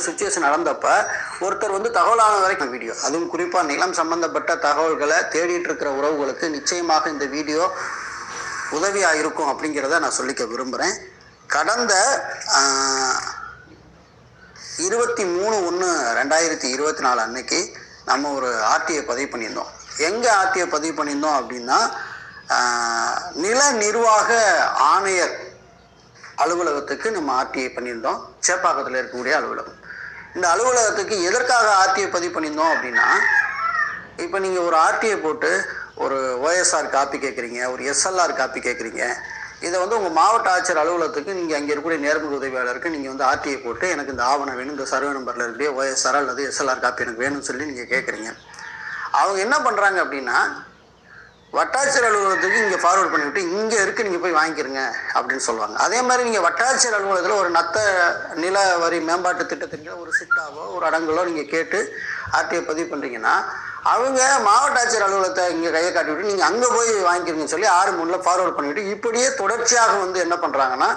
Situation நடந்தப்ப ஒருத்தர் வந்து தகவலான வரைக்கும் வீடியோ அதுவும் குறிப்பாக நிலம் சம்பந்தப்பட்ட தகவல்களை தேடிட்டு இருக்கிற உறவுகளுக்கு நிச்சயமாக இந்த வீடியோ உதவியாக இருக்கும் அப்படிங்கிறத நான் சொல்லிக்க விரும்புகிறேன் கடந்த இருபத்தி மூணு ஒன்று ரெண்டாயிரத்தி இருபத்தி நாலு அன்னைக்கு நம்ம ஒரு ஆர்டியை பதிவு பண்ணியிருந்தோம். எங்கே ஆர்டியை பதிவு பண்ணியிருந்தோம் அப்படின்னா நில நிர்வாக ஆணையர் அலுவலகத்துக்கு நம்ம ஆர்டிஐ பண்ணியிருந்தோம். சேப்பாக்கத்தில் இருக்கக்கூடிய அலுவலகம். இந்த அலுவலகத்துக்கு எதற்காக ஆர்டிஐ பதிவு பண்ணியிருந்தோம் அப்படின்னா இப்போ நீங்கள் ஒரு ஆர்டிஐ போட்டு ஒரு ஓஎஸ்ஆர் காப்பி கேட்குறீங்க ஒரு எஸ்எல்ஆர் காப்பி கேட்குறீங்க இதை வந்து உங்கள் மாவட்ட ஆட்சியர் அலுவலகத்துக்கு நீங்கள் அங்கே இருக்கக்கூடிய நேர்முக உதவியாளருக்கு நீங்கள் வந்து ஆர்டிஐ போட்டு எனக்கு இந்த ஆவணம் வேணும் இந்த சர்வே நம்பரில் இருக்கக்கூடிய ஓஎஸ்ஆர் அல்லது எஸ்எல்ஆர் காப்பி எனக்கு வேணும்னு சொல்லி நீங்கள் கேட்குறீங்க அவங்க என்ன பண்ணுறாங்க அப்படின்னா வட்டாட்சியர் அலுவலகத்துக்கு இங்கே ஃபார்வர்ட் பண்ணிவிட்டு இங்கே இருக்குது நீங்கள் போய் வாங்கிக்கிறங்க அப்படின்னு சொல்லுவாங்க. அதே மாதிரி நீங்கள் வட்டாட்சியர் அலுவலகத்தில் ஒரு நத்த நில வரி மேம்பாட்டு திட்டத்திற்கு ஒரு சிட்டாவோ ஒரு அடங்கலோ நீங்கள் கேட்டு ஆர்டிஐ பதிவு பண்ணுறீங்கன்னா அவங்க மாவட்ட ஆட்சியர் அலுவலகத்தை இங்கே கையை காட்டி விட்டு நீங்கள் அங்கே போய் வாங்கிக்கிறீங்கன்னு சொல்லி ஆறு மூணில் ஃபார்வர்ட் பண்ணிவிட்டு இப்படியே தொடர்ச்சியாக வந்து என்ன பண்ணுறாங்கன்னா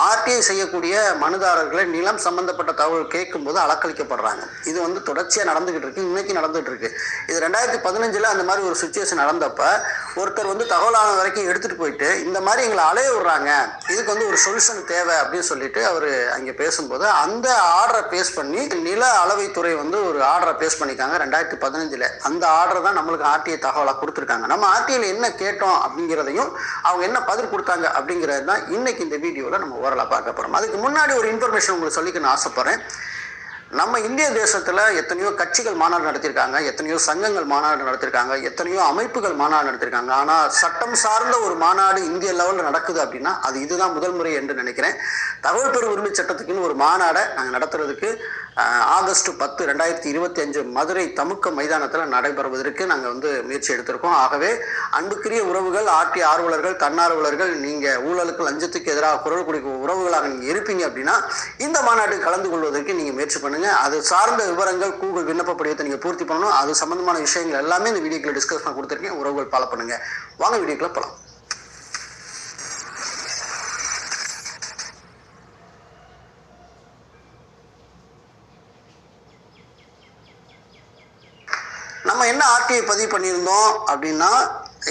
ஆர்டிஐ செய்யக்கூடிய மனுதாரர்களை நிலம் சம்பந்தப்பட்ட தகவல் கேட்கும்போது அலக்களிக்கப்படுறாங்க இது வந்து தொடர்ச்சியாக நடந்துகிட்டு இருக்கு. இன்னைக்கு நடந்துகிட்டு இருக்கு. இது ரெண்டாயிரத்தி பதினஞ்சில் அந்த மாதிரி ஒரு சுச்சுவேஷன் நடந்தப்ப ஒருத்தர் வந்து தகவலான வரைக்கும் எடுத்துட்டு போயிட்டு இந்த மாதிரி எங்களை அலைய விடுறாங்க. இதுக்கு வந்து ஒரு சொல்யூஷன் தேவை அப்படின்னு சொல்லிட்டு அவர் அங்கே பேசும்போது அந்த ஆர்டரை பேஸ் பண்ணி நில அளவைத்துறை வந்து ஒரு ஆர்டரை பேஸ் பண்ணிக்காங்க ரெண்டாயிரத்தி பதினஞ்சில். அந்த ஆர்டர் தான் நம்மளுக்கு ஆர்டிஐ தகவலாக கொடுத்துருக்காங்க. நம்ம ஆர்டிஐயில் என்ன கேட்டோம் அப்படிங்கிறதையும் அவங்க என்ன பதில் கொடுத்தாங்க அப்படிங்கிறது தான் இன்னைக்கு இந்த வீடியோவில் நம்ம ஓரலாக பார்க்க போகிறோம் அதுக்கு முன்னாடி ஒரு இன்ஃபர்மேஷன் உங்களுக்கு சொல்லிக்க நான் ஆசைப்பட்றேன். நம்ம இந்திய தேசத்தில் எத்தனையோ கட்சிகள் மாநாடு நடத்தியிருக்காங்க எத்தனையோ சங்கங்கள் மாநாடு நடத்தியிருக்காங்க எத்தனையோ அமைப்புகள் மாநாடு நடத்தியிருக்காங்க ஆனால் சட்டம் சார்ந்த ஒரு மாநாடு இந்திய லெவலில் நடக்குது அப்படின்னா அது இதுதான் முதல் முறை என்று நினைக்கிறேன். தகவல் பெறும் உரிமை சட்டத்துக்குன்னு ஒரு மாநாடை நாங்கள் நடத்துறதுக்கு ஆகஸ்ட் பத்து ரெண்டாயிரத்தி இருபத்தி அஞ்சு மதுரை தமுக்க மைதானத்தில் நடைபெறுவதற்கு நாங்கள் வந்து முயற்சி எடுத்திருக்கோம். ஆகவே அன்புக்குரிய உறவுகள் ஆர்டி ஆர்வலர்கள் தன்னார்வலர்கள் நீங்கள் ஊழலுக்கு லஞ்சத்துக்கு எதிராக குரல் கொடுக்கும் உறவுகளாக நீங்கள் இருப்பீங்க அப்படின்னா இந்த மாநாட்டுக்கு கலந்து கொள்வதற்கு நீங்கள் முயற்சி பண்ணுங்க அது சார்ந்த விவரங்கள் கூகுள் விண்ணப்ப படிவத்தை நீங்கள் பூர்த்தி பண்ணணும். அது சம்பந்தமான விஷயங்கள் எல்லாமே இந்த வீடியோக்களை டிஸ்கஸ் பண்ண கொடுத்துருக்கேன். உறவுகள் ஃபாலோ பண்ணுங்க. வாங்க வீடியோக்களை போகலாம் நம்ம என்ன ஆர்டிஐ பதிவு பண்ணியிருந்தோம் அப்படின்னா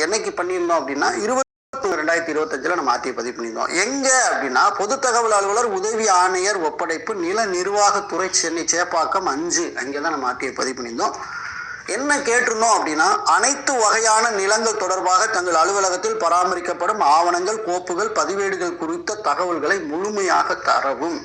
என்னைக்கு பண்ணியிருந்தோம் அப்படின்னா இருபது ஒன்று ரெண்டாயிரத்தி இருபத்தஞ்சில் நம்ம ஆர்டிஐ பதிவு பண்ணியிருந்தோம். எங்கே அப்படின்னா பொது தகவல் அலுவலர் உதவி ஆணையர் ஒப்படைப்பு நில நிர்வாகத்துறை சென்னை சேப்பாக்கம் அஞ்சு. அங்கே தான் நம்ம ஆர்டிஐ பதிவு பண்ணியிருந்தோம். என்ன கேட்டிருந்தோம் அப்படின்னா அனைத்து வகையான நிலங்கள் தொடர்பாக தங்கள் அலுவலகத்தில் பராமரிக்கப்படும் ஆவணங்கள் கோப்புகள் பதிவேடுகள் குறித்த தகவல்களை முழுமையாக தரவும்.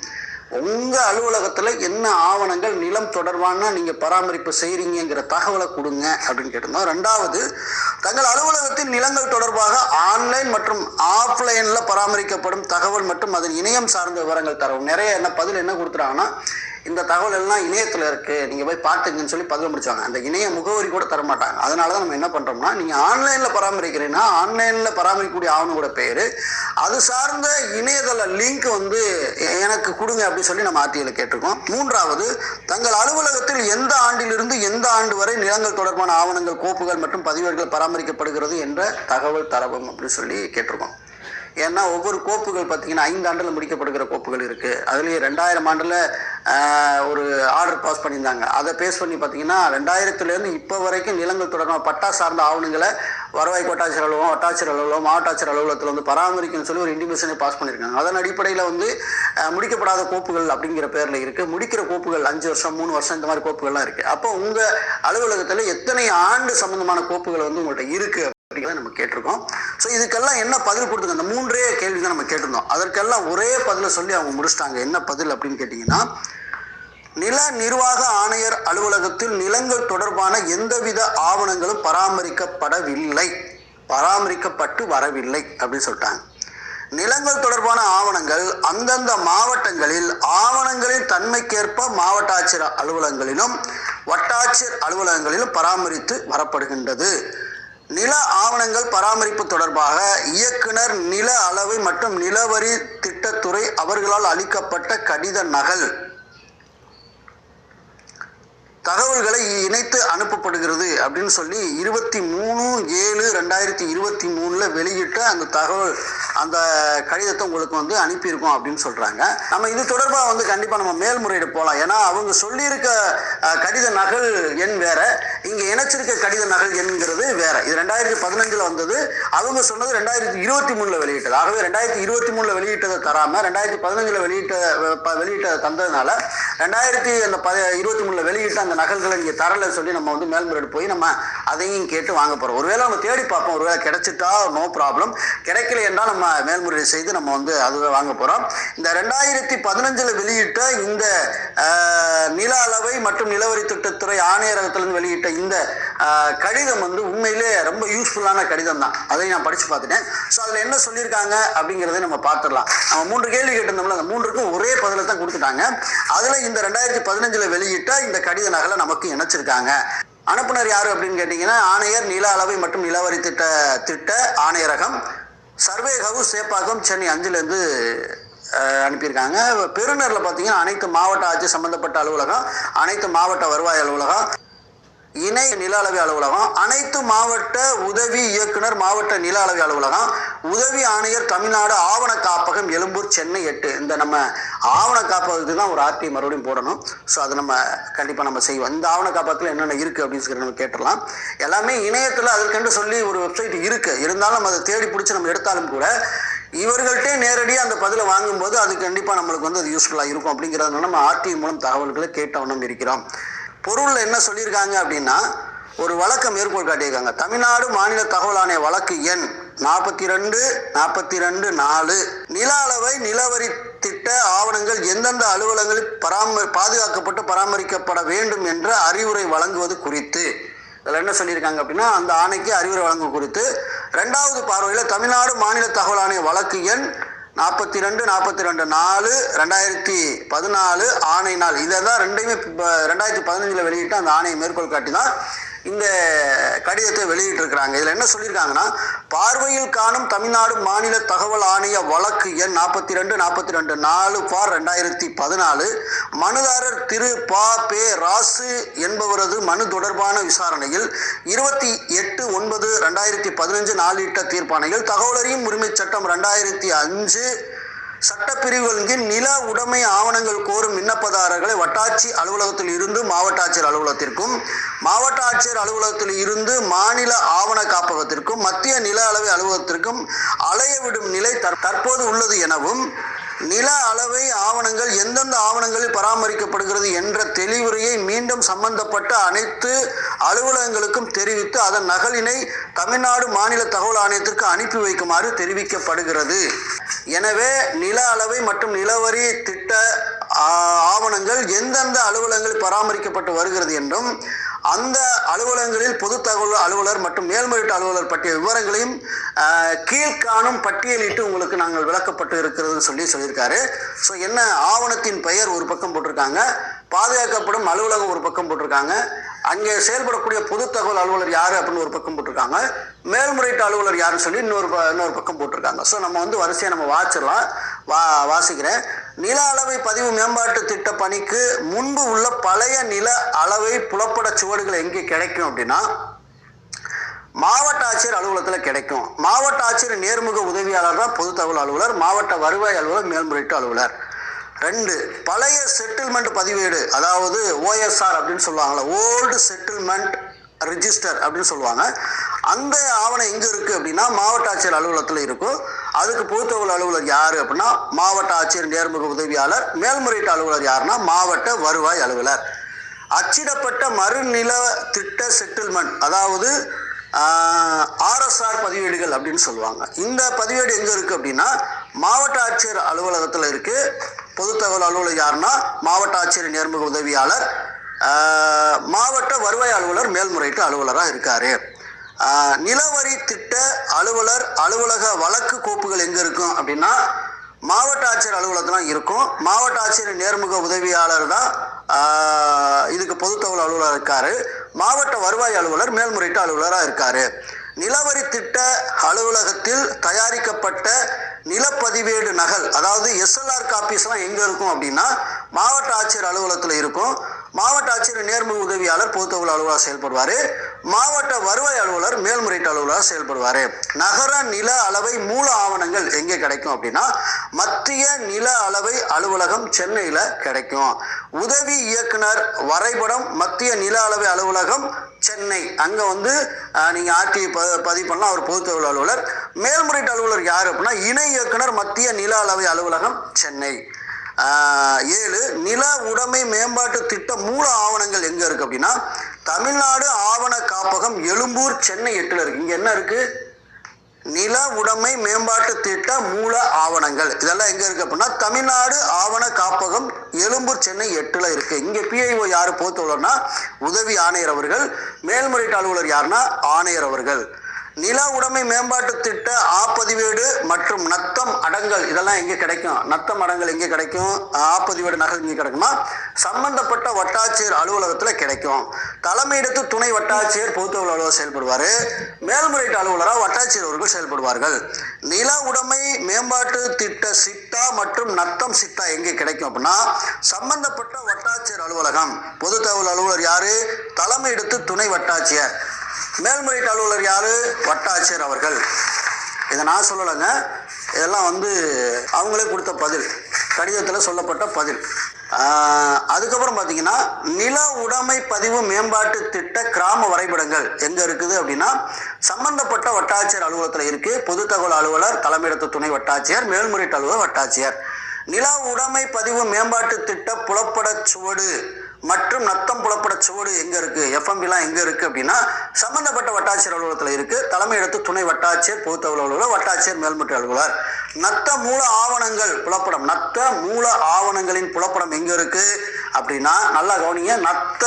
உங்கள் அலுவலகத்தில் என்ன ஆவணங்கள் நிலம் தொடர்பான நீங்கள் பராமரிப்பு செய்கிறீங்கிற தகவலை கொடுங்க அப்படின்னு கேட்டிருந்தோம். ரெண்டாவது தங்கள் அலுவலகத்தின் நிலங்கள் தொடர்பாக ஆன்லைன் மற்றும் ஆஃப்லைனில் பராமரிக்கப்படும் தகவல் மற்றும் அதன் இணையம் சார்ந்த விவரங்கள் தரவும். நிறைய என்ன பதில் என்ன கொடுத்துறாங்கன்னா இந்த தகவல் எல்லாம் இணையத்தில் இருக்கு. நீங்க போய் பார்த்துங்கன்னு சொல்லி பதில் முடிச்சாங்க. அந்த இணைய முகவரி கூட தர மாட்டாங்க. அதனால தான் நம்ம என்ன பண்றோம்னா நீங்க ஆன்லைன்ல பராமரிக்கிறீங்கன்னா ஆன்லைன்ல பராமரிக்கக்கூடிய ஆவணங்களோட பேரு அது சார்ந்த இணையதள லிங்க் வந்து எனக்கு கொடுங்க அப்படின்னு சொல்லி நம்ம ஆர்டிஐல கேட்டிருக்கோம். மூன்றாவது தங்கள் அலுவலகத்தில் எந்த ஆண்டிலிருந்து எந்த ஆண்டு வரை நிலங்கள் தொடர்பான ஆவணங்கள் கோப்புகள் மற்றும் பதிவேடுகள் பராமரிக்கப்படுகிறது என்ற தகவல் தரவும் அப்படின்னு சொல்லி கேட்டிருக்கோம். ஏன்னா ஒவ்வொரு கோப்புகள் பார்த்தீங்கன்னா ஐந்து ஆண்டில் முடிக்கப்படுகிற கோப்புகள் இருக்குது அதுலேயே ரெண்டாயிரம் ஆண்டில் ஒரு ஆர்டர் பாஸ் பண்ணியிருந்தாங்க. அதை பேஸ் பண்ணி பார்த்தீங்கன்னா ரெண்டாயிரத்துலேருந்து இப்போ வரைக்கும் நிலங்கள் தொடர்பாக பட்டா சார்ந்த ஆவணங்களை வருவாய் கோட்டாட்சியர் அலுவலகம் வட்டாட்சியர் அலுவலகம் மாவட்ட ஆட்சியர் அலுவலகத்தில் வந்து பராமரிக்கணும்னு சொல்லி ஒரு இன்டிமேஷனை பாஸ் பண்ணியிருக்காங்க. அதன் அடிப்படையில் வந்து முடிக்கப்படாத கோப்புகள் அப்படிங்கிற பேரில் இருக்குது முடிக்கிற கோப்புகள் அஞ்சு வருஷம் மூணு வருஷம் இந்த மாதிரி கோப்புகள்லாம் இருக்குது அப்போ உங்கள் அலுவலகத்தில் எத்தனை ஆண்டு சம்பந்தமான கோப்புகள் வந்து உங்கள்கிட்ட இருக்குது அப்படிங்கிறத நம்ம கேட்டிருக்கோம். ஸோ இதுக்கெல்லாம் என்ன பதில் கொடுத்துங்க அந்த மூன்றே கேள்வி தான் நம்ம கேட்டிருந்தோம். அதற்கெல்லாம் ஒரே பதிலை சொல்லி அவங்க முடிச்சிட்டாங்க. என்ன பதில் அப்படின்னு கேட்டிங்கன்னா நில நிர்வாக ஆணையர் அலுவலகத்தில் நிலங்கள் தொடர்பான எந்தவித ஆவணங்களும் பராமரிக்கப்படவில்லை. பராமரிக்கப்பட்டு வரவில்லை அப்படின்னு சொல்லிட்டாங்க. நிலங்கள் தொடர்பான ஆவணங்கள் அந்தந்த மாவட்டங்களில் ஆவணங்களின் தன்மைக்கேற்ப மாவட்ட ஆட்சியர் அலுவலகங்களிலும் வட்டாட்சியர் அலுவலகங்களிலும் பராமரித்து வரப்படுகின்றது. நில ஆவணங்கள் பராமரிப்பு தொடர்பாக இயக்குனர் நில அளவு மற்றும் நிலவரி திட்டத்துறை அவர்களால் அளிக்கப்பட்ட கடித நகல். தகவல்களை இணைத்து அனுப்பப்படுகிறது அப்படின்னு சொல்லி இருபத்தி மூணு ஏழு ரெண்டாயிரத்தி இருபத்தி மூணில் வெளியிட்ட அந்த தகவல் அந்த கடிதத்தை உங்களுக்கு வந்து அனுப்பியிருக்கோம் அப்படின்னு சொல்கிறாங்க நம்ம இது தொடர்பாக வந்து கண்டிப்பாக நம்ம மேல்முறையீடு போகலாம் ஏன்னா அவங்க சொல்லியிருக்க கடித நகல் எண் வேற. இங்க இணைச்சிருக்க கடித நகல் என்கிறது வேற. இது ரெண்டாயிரத்தி பதினஞ்சுல வந்தது. அவங்க சொன்னது ரெண்டாயிரத்தி இருபத்தி மூணுல வெளியிட்டது. ஆகவே ரெண்டாயிரத்தி இருபத்தி மூணுல வெளியிட்டதை தராம ரெண்டாயிரத்தி பதினஞ்சுல வெளியிட்ட ப- வெளியிட்டதை தந்ததுனால ரெண்டாயிரத்தி அந்த ப இருபத்தி மூணுல வெளியிட்ட அந்த நகல்களை இங்க தரல சொல்லி நம்ம வந்து மேல்முறையீடு போய் நம்ம அதையும் கேட்டு வாங்க போறோம். ஒருவேளை நம்ம தேடி பார்ப்போம். ஒருவேளை கிடைச்சிட்டா நோ ப்ராப்ளம். கிடைக்கல என்றால் நம்ம மேல்முறையீடு செய்து நம்ம வந்து அதுவே வாங்க போறோம். இந்த ரெண்டாயிரத்தி பதினஞ்சுல வெளியிட்ட இந்த நில அளவை மற்றும் நிலவரி திட்டத்துறை ஆணையரகத்திலிருந்து வெளியிட்ட இந்த கடிதம் வந்து உண்மையிலே ரொம்ப யூஸ்ஃபுல்லான கடிதம் தான் அதை நான் படிச்சு பார்த்துட்டேன். ஸோ அதில் என்ன சொல்லியிருக்காங்க அப்படிங்கிறத நம்ம பார்த்துடலாம். நம்ம மூன்று கேள்வி கேட்டிருந்தோம்ல அந்த மூன்றுக்கும் ஒரே பதிலை தான் கொடுத்துட்டாங்க. அதில் இந்த ரெண்டாயிரத்தி பதினஞ்சில் வெளியிட்ட இந்த கடித நகலை நமக்கு இணைச்சிருக்காங்க. அனுப்புனர் யார் அப்படின்னு கேட்டிங்கன்னா ஆணையர் நில அளவை மற்றும் நிலவரி திட்ட திட்ட ஆணையரகம் சர்வே சேப்பாக்கம் சென்னை அஞ்சுலேருந்து அனுப்பியிருக்காங்க. பெருநரில் பார்த்தீங்கன்னா அனைத்து மாவட்ட ஆட்சி சம்பந்தப்பட்ட அலுவலகம் அனைத்து மாவட்ட வருவாய் அலுவலகம் இணை நில அளவை அலுவலகம் அனைத்து மாவட்ட உதவி இயக்குனர் மாவட்ட நில அளவை அலுவலகம் உதவி ஆணையர் தமிழ்நாடு ஆவண காப்பகம் எழும்பூர் சென்னை எட்டு. இந்த நம்ம ஆவண காப்பகத்துக்கு தான் ஒரு ஆர்டி மறுபடியும் போடணும். ஸோ அதை நம்ம கண்டிப்பாக நம்ம செய்வோம். இந்த ஆவண காப்பகத்தில் என்னென்ன இருக்குது அப்படின்னு சொல்லி நம்ம கேட்டுடலாம். எல்லாமே இணையத்தில் அதற்கென்று சொல்லி ஒரு வெப்சைட் இருக்குது இருந்தாலும் நம்ம அதை தேடி பிடிச்சி நம்ம எடுத்தாலும் கூட இவர்கள்ட்டே நேரடியாக அந்த பதிலை வாங்கும்போது அது கண்டிப்பாக நம்மளுக்கு வந்து அது யூஸ்ஃபுல்லாக இருக்கும் அப்படிங்கிறதுனால நம்ம ஆர்டி மூலம் தகவல்களை கேட்டவனும் இருக்கிறோம். பொருளில் என்ன சொல்லியிருக்காங்க அப்படின்னா ஒரு வழக்கை மேற்கோள் காட்டியிருக்காங்க. தமிழ்நாடு மாநில தகவல் ஆணைய வழக்கு எண் நாற்பத்தி ரெண்டு நாற்பத்தி ரெண்டு நாலு. நில அளவை நிலவரி திட்ட ஆவணங்கள் எந்தெந்த அலுவலகங்களில் பராம பாதுகாக்கப்பட்டு பராமரிக்கப்பட வேண்டும் என்ற அறிவுரை வழங்குவது குறித்து. இதில் என்ன சொல்லியிருக்காங்க அப்படின்னா அந்த ஆணைக்கு அறிவுரை வழங்கும் குறித்து. ரெண்டாவது பார்வையில் தமிழ்நாடு மாநில தகவல் ஆணைய வழக்கு எண் நாற்பத்தி ரெண்டு நாற்பத்தி ரெண்டு நாலு ரெண்டாயிரத்தி பதினாலு ஆணை நாள். இதை தான் ரெண்டையுமே ரெண்டாயிரத்தி பதினஞ்சில் வெளியிட்டு அந்த ஆணையை மேற்கோள் காட்டி தான் இந்த கடிதத்தை வெளியிட்டிருக்கிறாங்க. இதில் என்ன சொல்லியிருக்காங்கன்னா பார்வையில் காணும் தமிழ்நாடு மாநில தகவல் ஆணைய வழக்கு எண் நாற்பத்தி ரெண்டு நாற்பத்தி ரெண்டு நாலு பார் ரெண்டாயிரத்தி பதினாலு. மனுதாரர் திரு பா. பே. ராசு என்பவரது மனு தொடர்பான விசாரணையில் இருபத்தி எட்டு ஒன்பது ரெண்டாயிரத்தி பதினஞ்சு நாளிட்ட தீர்ப்பாணையில் தகவலறியும் உரிமைச் சட்டம் ரெண்டாயிரத்தி அஞ்சு சட்டப்பிரிவுகளின் நில உடைமை ஆவணங்கள் கோரும் விண்ணப்பதாரர்களை வட்டாட்சி அலுவலகத்தில் இருந்து மாவட்ட ஆட்சியர் அலுவலகத்திற்கும் மாவட்ட ஆட்சியர் அலுவலகத்தில் இருந்து மாநில ஆவண காப்பகத்திற்கும் மத்திய நில அளவை அலுவலகத்திற்கும் அலைய விடும் நிலை தற்- தற்போது உள்ளது எனவும் நில அளவை ஆவணங்கள் எந்தெந்த ஆவணங்களில் பராமரிக்கப்படுகிறது என்ற தெளிவுரையை மீண்டும் சம்பந்தப்பட்ட அனைத்து அலுவலகங்களுக்கும் தெரிவித்து அதன் நகலினை தமிழ்நாடு மாநில தகவல் ஆணையத்திற்கு அனுப்பி வைக்குமாறு தெரிவிக்கப்படுகிறது. எனவே நில அளவை மற்றும் நிலவரி திட்ட ஆவணங்கள் எந்தெந்த அலுவலகங்களில் பராமரிக்கப்பட்டு வருகிறது என்றும் அந்த அலுவலகங்களில் பொது தகவல் அலுவலர் மற்றும் மேல்முறையீட்டு அலுவலர் பற்றிய விவரங்களையும் கீழ்காணும் பட்டியலிட்டு உங்களுக்கு நாங்கள் விளக்கப்பட்டு இருக்கிறதுன்னு சொல்லி சொல்லியிருக்காரு. ஸோ என்ன ஆவணத்தின் பெயர் ஒரு பக்கம் போட்டிருக்காங்க பாதுகாக்கப்படும் அலுவலகம் ஒரு பக்கம் போட்டிருக்காங்க. அங்கே செயல்படக்கூடிய பொது தகவல் அலுவலர் யார் அப்படின்னு ஒரு பக்கம் போட்டிருக்காங்க. மேல்முறையீட்டு அலுவலர் யாருன்னு சொல்லி இன்னொரு ப- இன்னொரு பக்கம் போட்டிருக்காங்க. ஸோ நம்ம வந்து வரிசையை நம்ம வாசிடலாம். வா வாசிக்கிறேன். நில அளவை பதிவு மேம்பாட்டு திட்ட பணிக்கு முன்பு உள்ள பழைய நில அளவை புலப்பட சுவடுகள் எங்கே கிடைக்கும் அப்படின்னா மாவட்ட ஆட்சியர் அலுவலகத்தில் கிடைக்கும். மாவட்ட ஆட்சியர் நேர்முக உதவியாளர் தான் பொது தகவல் அலுவலர். மாவட்ட வருவாய் அலுவலர் மேல்முறையீட்டு அலுவலர். ரெண்டு பழைய செட்டில்மெண்ட் பதிவேடு அதாவது ஓஎஸ்ஆர் அப்படின்னு சொல்லுவாங்கள்ல ஓல்டு செட்டில்மெண்ட் ரிஜிஸ்டர் அப்படின்னு சொல்லுவாங்க. அந்த ஆவணம் எங்கே இருக்குது அப்படின்னா மாவட்ட ஆட்சியர் அலுவலகத்தில் இருக்கும். அதுக்கு பொதுத்தகவல் அலுவலர் யார் அப்படின்னா மாவட்ட ஆட்சியர் நேர்முக உதவியாளர் மேல்முறையீட்டு அலுவலர் யாருன்னா மாவட்ட வருவாய் அலுவலர். அச்சிடப்பட்ட மறுநில திட்ட செட்டில்மெண்ட் அதாவது ஆர்எஸ்ஆர் பதிவேடுகள் அப்படின்னு சொல்லுவாங்க. இந்த பதிவேடு எங்கே இருக்குது அப்படின்னா மாவட்ட ஆட்சியர் அலுவலகத்தில் இருக்குது பொது தகவல் அலுவலர் யாருன்னா மாவட்ட ஆட்சியர் நேர்முக உதவியாளர் மாவட்ட வருவாய் அலுவலர் மேல்முறையீட்டு அலுவலராக இருக்காரு. நிலவரி திட்ட அலுவலர் அலுவலக வழக்கு கோப்புகள் எங்கே இருக்கும் அப்படின்னா மாவட்ட ஆட்சியர் அலுவலகத்தில் இருக்கும். மாவட்ட ஆட்சியர் நேர்முக உதவியாளர் தான் இதுக்கு பொதுத்தகவல் அலுவலர் இருக்காரு. மாவட்ட வருவாய் அலுவலர் மேல்முறையீட்டு அலுவலராக இருக்காரு. நிலவரி திட்ட அலுவலகத்தில் தயாரிக்கப்பட்ட நிலப்பதிவேடு நகல் அதாவது எஸ்எல்ஆர் காப்பீஸ்லாம் எங்கே இருக்கும் அப்படின்னா மாவட்ட ஆட்சியர் அலுவலகத்தில் இருக்கும். மாவட்ட ஆட்சியர் நேர்முக உதவியாளர் பொதுத்தொகுதி தகவல் அலுவலர் செயல்படுவார். மாவட்ட வருவாய் அலுவலர் மேல்முறையீட்டு அலுவலர் செயல்படுவார். நகர நில அளவை மூல ஆவணங்கள் எங்கே கிடைக்கும் அப்படின்னா மத்திய நில அளவை அலுவலகம் சென்னையில் கிடைக்கும். உதவி இயக்குனர் வரைபடம் மத்திய நில அளவை அலுவலகம் சென்னை. அங்கே வந்து நீங்கள் ஆர்டிஐ ப பதிவு பண்ணலாம். அவர் பொது அலுவலர். மேல்முறையீட்டு அலுவலர் யார் அப்படின்னா இணை இயக்குனர் மத்திய நில அளவை அலுவலகம் சென்னை. ஏழு நில உடைமை மேம்பாட்டு திட்ட மூல ஆவணங்கள் எங்க இருக்கு அப்படின்னா தமிழ்நாடு ஆவண காப்பகம் எழும்பூர் சென்னை எட்டுல இருக்கு. இங்க என்ன இருக்கு? நில உடைமை மேம்பாட்டு திட்ட மூல ஆவணங்கள். இதெல்லாம் எங்க இருக்கு அப்படின்னா தமிழ்நாடு ஆவண காப்பகம் எழும்பூர் சென்னை எட்டுல இருக்கு. இங்க பிஐஓ யாரு போத்துள்ளனா உதவி ஆணையர் அவர்கள் மேல்முறையீட்டு அலுவலர் யாருன்னா ஆணையர் அவர்கள். நில உடைமை மேம்பாட்டு திட்ட ஆப்பதிவேடு மற்றும் நத்தம் அடங்கல் இதெல்லாம் எங்கே கிடைக்கும்? நத்தம் அடங்கல் எங்கே கிடைக்கும்? ஆப்பதிவேடு நகல் எங்கே கிடைக்குமா? சம்பந்தப்பட்ட வட்டாட்சியர் அலுவலகத்தில் கிடைக்கும். தலைமையிடத்து துணை வட்டாட்சியர் பொதுத்தகவல் அலுவலர் செயல்படுவார். மேல்முறையீட்டு அலுவலராக வட்டாட்சியர் அவர்கள் செயல்படுவார்கள். நில உடைமை மேம்பாட்டு திட்ட சிட்டா மற்றும் நத்தம் சிட்டா எங்கே கிடைக்கும் அப்படின்னா சம்பந்தப்பட்ட வட்டாட்சியர் அலுவலகம். பொது தகவல் அலுவலர் யாரு? தலைமையிடத்து துணை வட்டாட்சியர். மேல்முறையீட்டு அலுவலர் யாரு? வட்டாட்சியர் அவர்கள். இதை நான் சொல்லலைங்க. இதெல்லாம் வந்து அவங்களே கொடுத்த பதில். கடிதத்தில் சொல்லப்பட்ட பதில். அதுக்கப்புறம் பார்த்தீங்கன்னா நில உடைமை பதிவு மேம்பாட்டு திட்ட கிராம வரைபடங்கள் எங்கே இருக்குது அப்படின்னா சம்பந்தப்பட்ட வட்டாட்சியர் அலுவலகத்தில் இருக்கு. பொது தகவல் அலுவலர் தலைமையிடத்து துணை வட்டாட்சியர் மேல்முறையீட்டு அலுவலர் வட்டாட்சியர். நில உடைமை பதிவு மேம்பாட்டு திட்ட புலப்பட சுவடு. மற்றும் நத்தம் புலப்பட சுவடு எங்க இருக்கு? எஃப்எம்பிலாம் எங்க இருக்கு அப்படின்னா சம்பந்தப்பட்ட வட்டாட்சியர் அலுவலகத்தில் இருக்கு. எடுத்து துணை வட்டாட்சியர் பொதுத்தகவல் அலுவலர் வட்டாட்சியர் மேல்மட்ட அலுவலர். நத்த மூல ஆவணங்கள் புலப்படம். நத்த மூல ஆவணங்களின் புலப்படம் எங்க இருக்கு அப்படின்னா நல்லா கவனிங்க. நத்த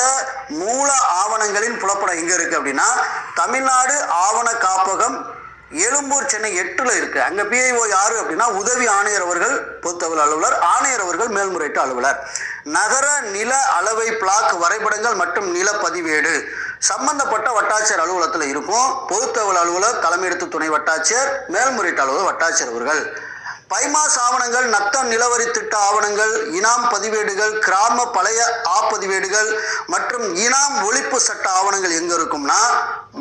மூல ஆவணங்களின் புலப்படம் எங்க இருக்கு அப்படின்னா தமிழ்நாடு ஆவண காப்பகம் எழும்பூர் சென்னை எட்டுல இருக்கு. அங்க பிஐஓ யாரு அப்படின்னா உதவி ஆணையர் அவர்கள் பொதுத்தகவல் அலுவலர் ஆணையர் அவர்கள் மேல்முறையீட்டு அலுவலர். நகர நில அளவை பிளாக் வரைபடங்கள் மற்றும் நில பதிவேடு சம்பந்தப்பட்ட வட்டாட்சியர் அலுவலகத்தில் இருக்கும். பொதுத்தகவல் அலுவலர் தலைமையெடுத்து துணை வட்டாட்சியர் மேல்முறையீட்டு அலுவலர் வட்டாட்சியர் அவர்கள். பைமாஸ் ஆவணங்கள் நத்தம் நிலவரி திட்ட ஆவணங்கள் இனாம் பதிவேடுகள் கிராம பழைய ஆப்பதிவேடுகள் மற்றும் இனாம் ஒழிப்பு சட்ட ஆவணங்கள் எங்க இருக்கும்னா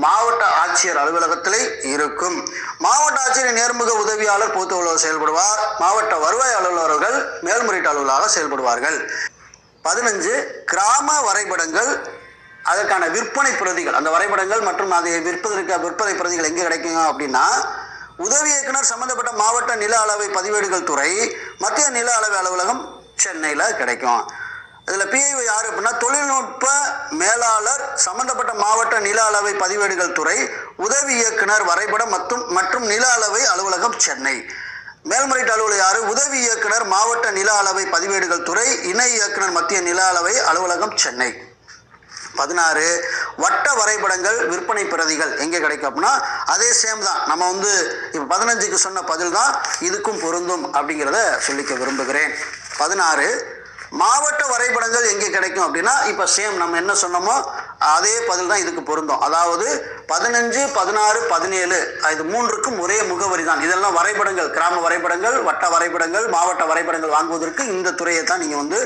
மாவட்ட ஆட்சியர் அலுவலகத்தில் இருக்கும். மாவட்ட ஆட்சியர் நேர்முக உதவியாளர் பொது அலுவலர் செயல்படுவார். மாவட்ட வருவாய் அலுவலர்கள் மேல்முறையீட்டு அலுவலராக செயல்படுவார்கள். பதினஞ்சு கிராம வரைபடங்கள் அதற்கான விற்பனை பிரதிகள். அந்த வரைபடங்கள் மற்றும் அதை விற்பதற்கு விற்பனை பிரதிகள் எங்கே கிடைக்குங்க அப்படின்னா உதவி இயக்குனர் சம்பந்தப்பட்ட மாவட்ட நில அளவை பதிவேடுகள் துறை மத்திய நில அளவை அலுவலகம் சென்னையில் கிடைக்கும். இதில் பிஐஓ யார் அப்படின்னா தொழில்நுட்ப மேலாளர் சம்பந்தப்பட்ட மாவட்ட நில அளவை பதிவேடுகள் துறை உதவி இயக்குனர் வரைபடம் மற்றும் மற்றும் நில அளவை அலுவலகம் சென்னை. மேல்முறையீட்டு அலுவலர் யாரு? உதவி இயக்குனர் மாவட்ட நில அளவை பதிவேடுகள் துறை இணை இயக்குனர் மத்திய நில அளவை அலுவலகம் சென்னை. பதினாறு வட்ட வரைபடங்கள் விற்பனை பிரதிகள் எங்கே கிடைக்கும் அப்படின்னா அதே சேம் தான். நம்ம வந்து இப்போ பதினஞ்சுக்கு சொன்ன பதில் தான் இதுக்கும் பொருந்தும் அப்படிங்கிறத சொல்லிக்க விரும்புகிறேன். பதினாறு மாவட்ட வரைபடங்கள் எங்கே கிடைக்கும் அப்படின்னா இப்போ சேம் நம்ம என்ன சொன்னோமோ அதே பதில் தான் இதுக்கு பொருந்தும். அதாவது பதினஞ்சு பதினாறு பதினேழு இது மூன்றுக்கும் ஒரே முகவரி தான் இதெல்லாம் வரைபடங்கள் கிராம வரைபடங்கள் வட்ட வரைபடங்கள் மாவட்ட வரைபடங்கள் வாங்குவதற்கு இந்த துறையை தான் நீங்கள் வந்து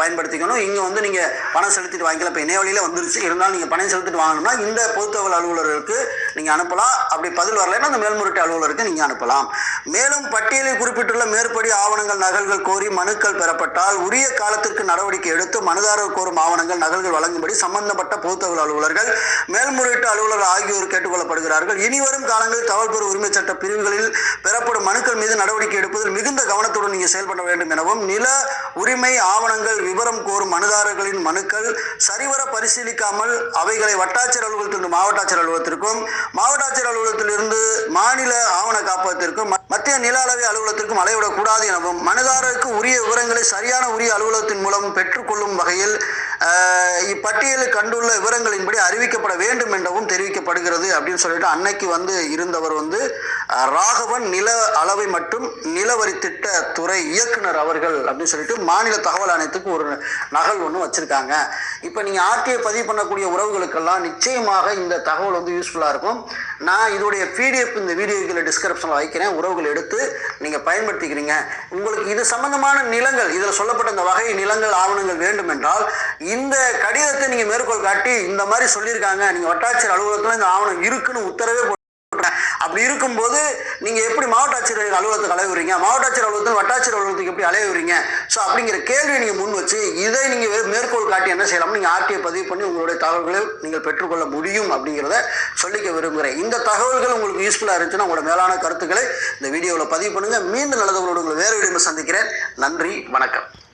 பயன்படுத்திக்கணும். இங்கே வந்து நீங்கள் பணம் செலுத்திட்டு வாங்கிக்கலாம். இப்போ இணையவழியில் வந்துருச்சு. இருந்தாலும் நீங்கள் பணம் செலுத்திட்டு வாங்கணும்னா இந்த பொதுத்தகவல் அலுவலருக்கு நீங்கள் அனுப்பலாம். அப்படி பதில் வரலைன்னா அந்த மேல்முறையீட்டு அலுவலருக்கு நீங்கள் அனுப்பலாம். மேலும் பட்டியலில் குறிப்பிட்டுள்ள மேற்படி ஆவணங்கள் நகல்கள் கோரி மனுக்கள் பெறப்பட்டால் உரிய காலத்திற்கு நடவடிக்கை எடுத்து மனுதாரர் கோரும் ஆவணங்கள் நகல்கள் வழங்கும்படி சம்பந்தப்பட்ட பொதுத்தகவல் அலுவலர்கள் மேல்முறையீட்டு அலுவலர் ஆகியோர் கேட்டுக்கொள்ளப்படுகிறார்கள். இனிவரும் காலங்களில் தகவல் பெறும் உரிமை சட்ட பிரிவுகளில் பெறப்படும் மனுக்கள் மீது நடவடிக்கை எடுப்பதில் மிகுந்த கவனத்துடன் நீங்கள் செயல்பட வேண்டும் எனவும் நில உரிமை ஆவணங்கள் விவரம் கோரும் மனுதாரர்களின் மனுக்கள் சரிவர பரிசீலிக்காமல் அவைகளை வட்டாட்சியர் அலுவலகத்திலிருந்து மாவட்ட ஆட்சியர் அலுவலகத்திற்கும் மாவட்ட ஆட்சியர் அலுவலகத்திலிருந்து மாநில ஆவண காப்பகத்திற்கும் மத்திய நில அளவை அலுவலகத்திற்கும் அலைவிடக்கூடாது எனவும் மனுதாரருக்கு உரிய விவரங்களை சரியான உரிய அலுவலகத்தின் மூலம் பெற்றுக்கொள்ளும் வகையில் அஹ், இப்பட்டியலில் கண்டுள்ள விவரங்களின்படி அறிவிக்கப்பட வேண்டும் என்றவும் தெரிவிக்கப்படுகிறது அப்படின்னு சொல்லிட்டு அன்னைக்கு வந்து இருந்தவர் வந்து ராகவன் நில அளவை மற்றும் நிலவரி திட்ட துறை இயக்குனர் அவர்கள் அப்படின்னு சொல்லிட்டு மாநில தகவல் ஆணையத்துக்கு ஒரு நகல் ஒன்று வச்சிருக்காங்க. இப்போ நீங்கள் ஆர்டிஐ பதிவு பண்ணக்கூடிய உறவுகளுக்கெல்லாம் நிச்சயமாக இந்த தகவல் வந்து யூஸ்ஃபுல்லாக இருக்கும். நான் இதோடைய பிடிஎஃப் இந்த வீடியோக்கில் டிஸ்கிரிப்ஷனில் வைக்கிறேன். உறவுகள் எடுத்து நீங்கள் பயன்படுத்திக்கிறீங்க. உங்களுக்கு இது சம்பந்தமான நிலங்கள் இதில் சொல்லப்பட்ட இந்த வகை நிலங்கள் ஆவணங்கள் வேண்டும் என்றால் இந்த கடிதத்தை நீங்கள் மேற்கோள் காட்டி இந்த மாதிரி சொல்லியிருக்காங்க நீங்கள் வட்டாட்சியர் அலுவலகத்தில் இந்த ஆவணம் இருக்குன்னு உத்தரவே போட்டு அப்படி இருக்கும்போது நீங்க எப்படி மாவட்ட ஆட்சியர் அலுவலகத்துக்கு அலைவுறீங்க மாவட்ட ஆட்சியர் அலுவலகத்தில் வட்டாட்சியர் அலுவலகத்துக்கு எப்படி அலைவுறீங்க? ஸோ அப்படிங்கிற கேள்வியை நீங்க முன் வச்சு இதை நீங்க மேற்கோள் காட்டி என்ன செய்யலாம் நீங்க ஆர்டிஐ பதிவு பண்ணி உங்களுடைய தகவல்களை நீங்கள் பெற்றுக்கொள்ள முடியும் அப்படிங்கிறத சொல்லிக்க விரும்புகிறேன். இந்த தகவல்கள் உங்களுக்கு யூஸ்ஃபுல்லா இருந்துச்சுன்னா உங்களோட மேலான கருத்துக்களை இந்த வீடியோவில் பதிவு பண்ணுங்க. மீண்டும் நல்லதவர்களோடு உங்களை வேறு வீடியோ சந்திக்கிறேன். நன்றி வணக்கம்.